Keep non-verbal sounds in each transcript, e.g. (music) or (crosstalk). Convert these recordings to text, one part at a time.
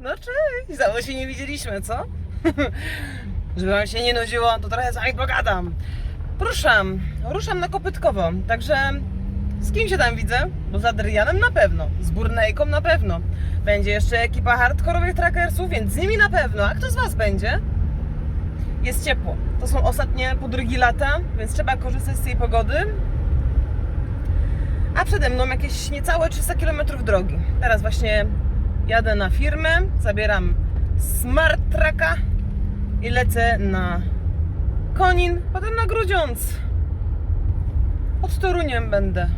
No cześć! Dawno się nie widzieliśmy, co? (laughs) Żeby wam się nie nudziło, to trochę z wami pogadam. Ruszam, ruszam na Kopytkowo, także z kim się tam widzę? No z Adrianem na pewno, z Burnejką na pewno. Będzie jeszcze ekipa hardkorowych trackersów, więc z nimi na pewno. A kto z was będzie? Jest ciepło. To są ostatnie podrygi lata, więc trzeba korzystać z tej pogody. A przede mną jakieś niecałe 300 km drogi. Teraz właśnie jadę na firmę, zabieram Smart Tracka i lecę na Konin, potem na Grudziądz. Pod Toruniem będę.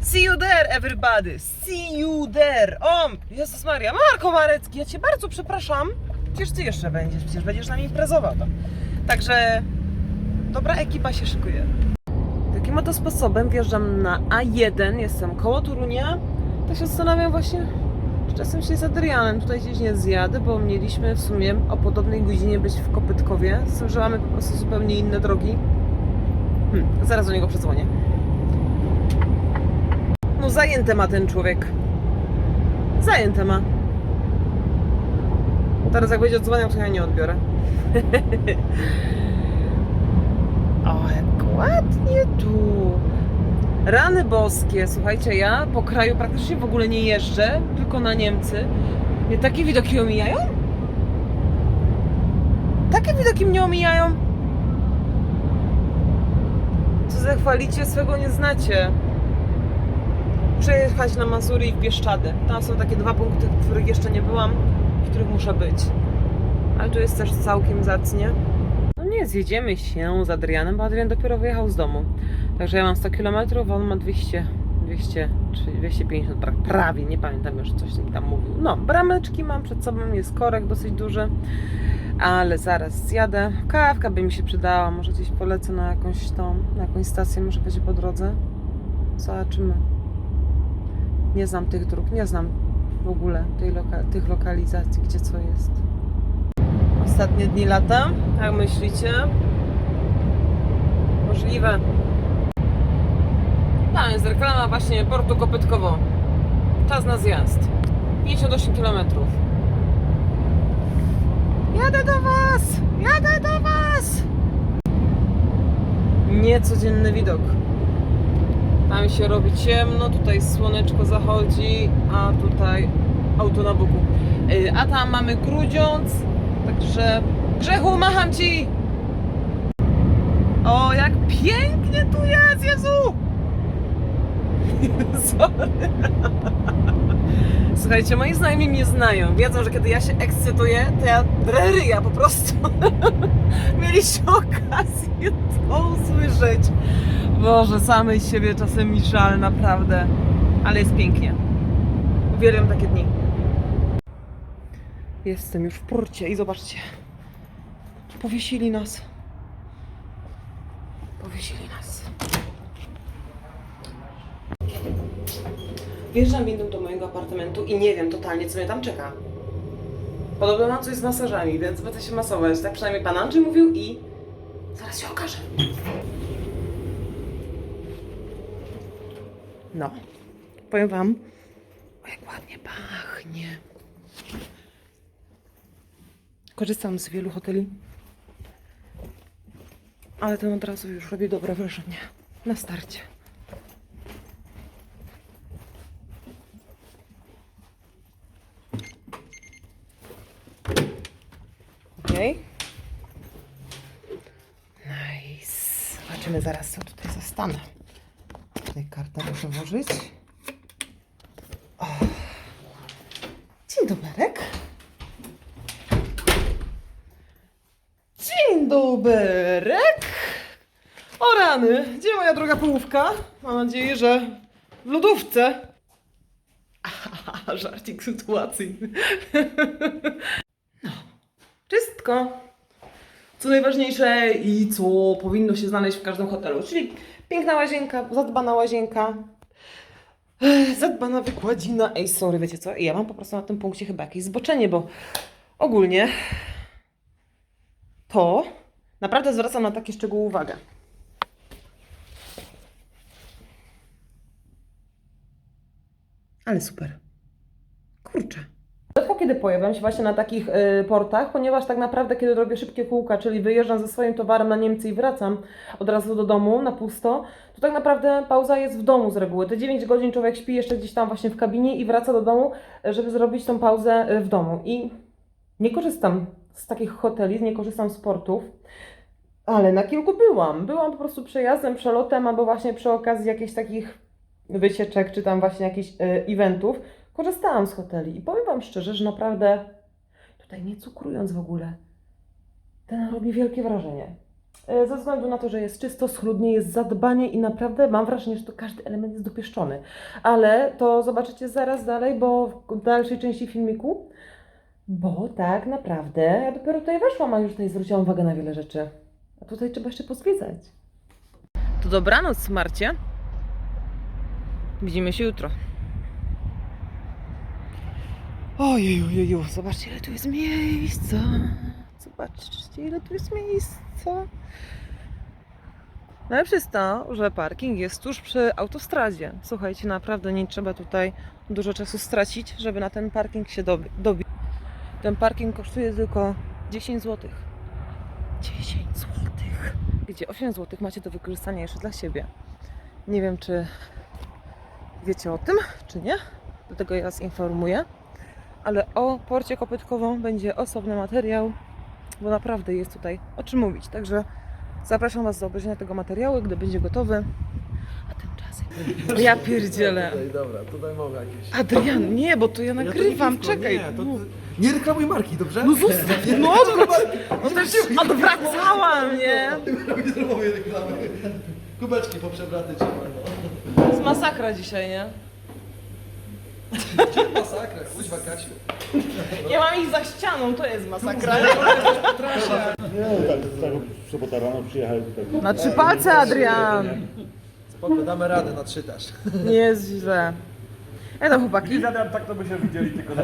See you there, everybody! See you there! O, Jezus Maria, Marko Marecki, ja Cię bardzo przepraszam. Przecież Ty jeszcze będziesz, przecież będziesz z nami imprezował. Także dobra ekipa się szykuje. Takim oto sposobem wjeżdżam na A1, jestem koło Torunia. Tak się zastanawiam właśnie, czy czasem się z Adrianem tutaj gdzieś nie zjadę, bo mieliśmy w sumie o podobnej godzinie być w Kopytkowie, z tym, że mamy po prostu zupełnie inne drogi. Hmm, zaraz do niego przedzwonię. No zajęte ma ten człowiek. Zajęte ma. Teraz jak będzie odzwaniał, to ja nie odbiorę. (laughs) o, jak ładnie tu. Rany boskie, słuchajcie, ja po kraju praktycznie w ogóle nie jeżdżę, tylko na Niemcy. Mnie takie widoki omijają? Takie widoki mnie omijają? Co zachwalicie, swego nie znacie. Muszę jechać na Mazury i w Bieszczady. Tam są takie dwa punkty, w których jeszcze nie byłam, w których muszę być. Ale tu jest też całkiem zacnie. Zjedziemy się z Adrianem, bo Adrian dopiero wyjechał z domu. Także ja mam 100 km, on ma 200, 200 czy 250 pra- prawie, nie pamiętam już coś mi tam mówił. No, brameczki mam przed sobą, jest korek dosyć duży, ale zaraz zjadę. Kawka by mi się przydała, może gdzieś polecę na jakąś tą, na jakąś stację, może będzie po drodze. Zobaczymy. Nie znam tych dróg, nie znam w ogóle loka- tych lokalizacji, gdzie co jest. Ostatnie dni lata, jak myślicie? Możliwe. Tam jest reklama właśnie portu Kopytkowo. Czas na zjazd. 58 km. Jadę do Was! Jadę do Was! Niecodzienny widok. Tam się robi ciemno, tutaj słoneczko zachodzi, a tutaj auto na boku. Yy, A tam mamy Grudziądz, także Grzechu, macham Ci! O, jak pięknie tu jest, Jezu! (laughs) Sorry. Słuchajcie, moi znajomi mnie znają. Wiedzą, że kiedy ja się ekscytuję, to ja dreryja po prostu. (laughs) Mieliście okazję to usłyszeć. Boże, samej siebie czasem mi żal, naprawdę. Ale jest pięknie. Uwielbiam takie dni. Jestem już w porcie i zobaczcie. Powiesili nas. Powiesili nas. Wjeżdżam windą do mojego apartamentu i nie wiem totalnie, co mnie tam czeka. Podobno mam coś z masażami, więc będę się masować. Tak przynajmniej pan Andrzej mówił i zaraz się okaże. No, powiem wam, o jak ładnie pachnie. Korzystam z wielu hoteli, ale ten od razu już robi dobre wrażenie na starcie. Okej. Nice. Zobaczymy zaraz, co tutaj zostanę. Tutaj kartę muszę włożyć. O. Dzień doberek. Dzień doberek. O rany, gdzie moja droga połówka? Mam nadzieję, że w lodówce. Aha, (laughs) żarcik sytuacyjny. (laughs) No, wszystko. Co najważniejsze i co powinno się znaleźć w każdym hotelu, czyli piękna łazienka, zadbana łazienka, zadbana wykładzina. Ej, sorry, wiecie co? Ja mam po prostu na tym punkcie chyba jakieś zboczenie, bo ogólnie to naprawdę zwracam na takie szczegóły uwagę. Ale super. Kurczę. kiedy pojawiam się właśnie na takich y, portach, ponieważ tak naprawdę, kiedy robię szybkie kółka, czyli wyjeżdżam ze swoim towarem na Niemcy i wracam od razu do domu na pusto, to tak naprawdę pauza jest w domu z reguły. Te 9 godzin człowiek śpi jeszcze gdzieś tam właśnie w kabinie i wraca do domu, żeby zrobić tą pauzę y, w domu. I nie korzystam z takich hoteli, nie korzystam z portów. Ale na kilku byłam. Byłam po prostu przejazdem, przelotem, albo właśnie przy okazji jakichś takich wycieczek, czy tam właśnie jakichś y, eventów. Korzystałam z hoteli i powiem Wam szczerze, że naprawdę tutaj nie cukrując w ogóle, ten robi wielkie wrażenie. E, Ze względu na to, że jest czysto, schludnie, jest zadbanie i naprawdę mam wrażenie, że to każdy element jest dopieszczony. Ale to zobaczycie zaraz dalej, bo w dalszej części filmiku, bo tak naprawdę ja dopiero tutaj weszłam, a już tutaj zwróciłam uwagę na wiele rzeczy. A tutaj trzeba jeszcze pozwiedzać. To dobranoc, Marcie. Widzimy się jutro. Ojeju, ojeju, zobaczcie ile tu jest miejsca. Zobaczcie ile tu jest miejsca. Najlepsze jest to, że parking jest tuż przy autostradzie. Słuchajcie, naprawdę nie trzeba tutaj dużo czasu stracić, żeby na ten parking się dobi- dobić. Ten parking kosztuje tylko 10 zł. 10 zł. Gdzie 8 zł macie do wykorzystania jeszcze dla siebie. Nie wiem, czy wiecie o tym, czy nie. Dlatego ja Was informuję. Ale o porcie kopytkową będzie osobny materiał, bo naprawdę jest tutaj o czym mówić. Także zapraszam Was do obejrzenia tego materiału, gdy będzie gotowy. A tymczasem. Ja pierdzielę. Tutaj, dobra, tutaj mogę jakieś. Adrian, nie, bo to ja nagrywam, czekaj. Nie, to, nie reklamuj marki, dobrze? No zostaw, no, no też odwracałam, nie? Nie robię reklamy. Kubeczki poprzebraty trzeba. No. To jest masakra dzisiaj, nie? Masakra, kuźwa Kasiu. Ja mam ich za ścianą, to jest masakra. Nie, tak, tak, sobota rano przyjechali tutaj. Na trzy palce, Adrian. Spoko, damy radę na trzy też. Nie jest źle. Ja tam chłopaki. Zadam tak, to by się widzieli tylko na...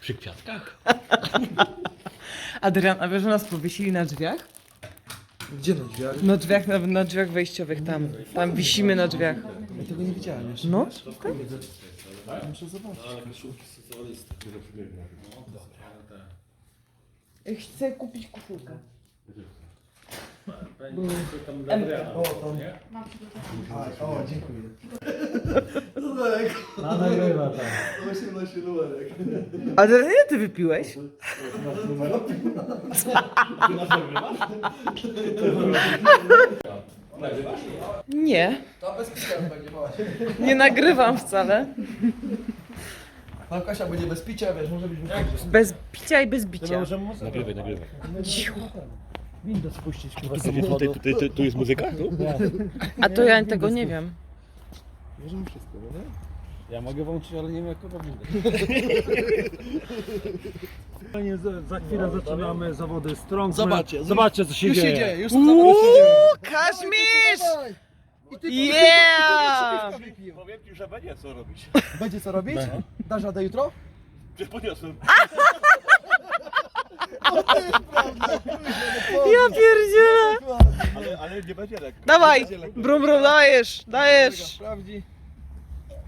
Przy kwiatkach? Adrian, a wiesz, że nas powiesili na drzwiach? Gdzie na drzwiach? Na drzwiach, na, na drzwiach wejściowych tam. Tam wisimy na drzwiach. Ja tego nie widziałem jeszcze. No, Muszę zobaczyć. Chcę kupić koszulkę. O, tam. A, o, dziękuję. No daleko. A nagrywa tak. 18 numerek. Adrian, ile ty wypiłeś? Nie, To bez picia będzie nie nagrywam wcale. Pan Kasia będzie bez picia, wiesz, może być bez Bez picia i bez bicia. Nagrywaj, nagrywaj. Windę spuścić, kurwa, Tutaj, tutaj, tutaj, tu, jest muzyka? Tu? A to ja tego nie wiem. Możemy wszystko, no nie? Ja mogę włączyć, ale nie wiem jak to Panie, za, za chwilę zaczynamy zawody Strong. Zobaczcie, zobaczcie co się Już dzieje. się dzieje, już zawody się dzieje. Yeah! Powiem ci, że będzie co robić. Będzie co robić? Dasz radę jutro? Podniosłem. (laughs) (laughs) Ja pierdzielę! Ale, ale nie będzie lekko. Dawaj! Brum, brum, dajesz, dajesz! Sprawdzi.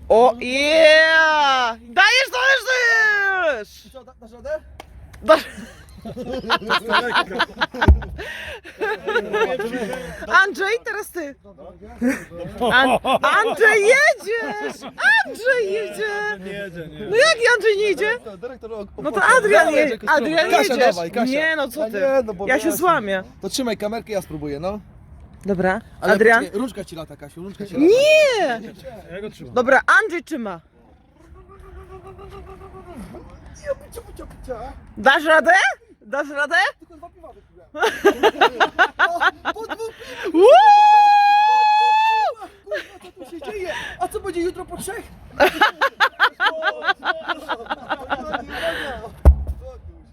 O, yeah! Dajesz, dajesz, dajesz! Co, da, dasz radę? Dasz... (laughs) Andrzej, teraz ty! An Andrzej, jedziesz! Andrzej jedzie! Nie jedzie, nie. No jak Andrzej nie jedzie? O- No to Adrian, Dawaj, je, Jacku, spróbuj. Adrian Kasia, jedziesz. dawaj, Kasia. Nie, no co ty? no Ja się złamię. To trzymaj kamerkę, ja spróbuję, no. Dobra, Ale Adrian? poczekaj, Różka ci lata, Kasiu, różka ci lata. Nie! Ja go trzymam. Dobra, Andrzej trzyma. Dasz radę? Dasz radę? Tylko dwa piwa wypiłem. O, Po dwóch Uuu! Kurwa, co tu się dzieje? A co będzie jutro po trzech?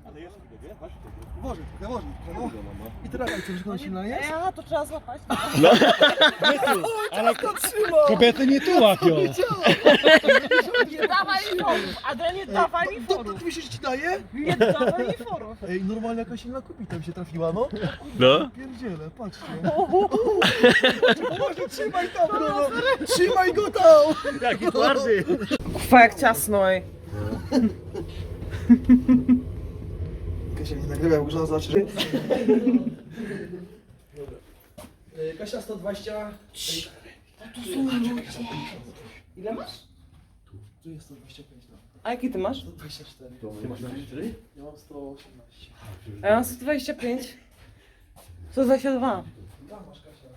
Ale jest nie wie? Masz Może, trochę może, trochę, no. I teraz jak coś na silna jest? Ja, to trzeba złapać. Ale to trzyma! Kobiety nie tu łapią. (laughs) Nie dawaj mi forów. Adrian, nie dawaj mi To, forów. ty myślisz, że ci daje? Nie dawaj mi forów. Ej, normalnie jakaś silna kupi tam się trafiła, no. No. Pierdziele, patrzcie. Może trzymaj tam, no, no. Trzymaj go tam! Jaki twardy. Kufa jak ciasno, ej. Kasia nie nagrywa, jak żona zobaczy. Y, Kasia 120. Ile masz? Tu jest 125, no. A jaki ty masz? 124. Ty masz 24? Ja mam 118. A ja mam 125. 122. Da, masz Kasia.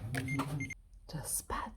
Czas spać.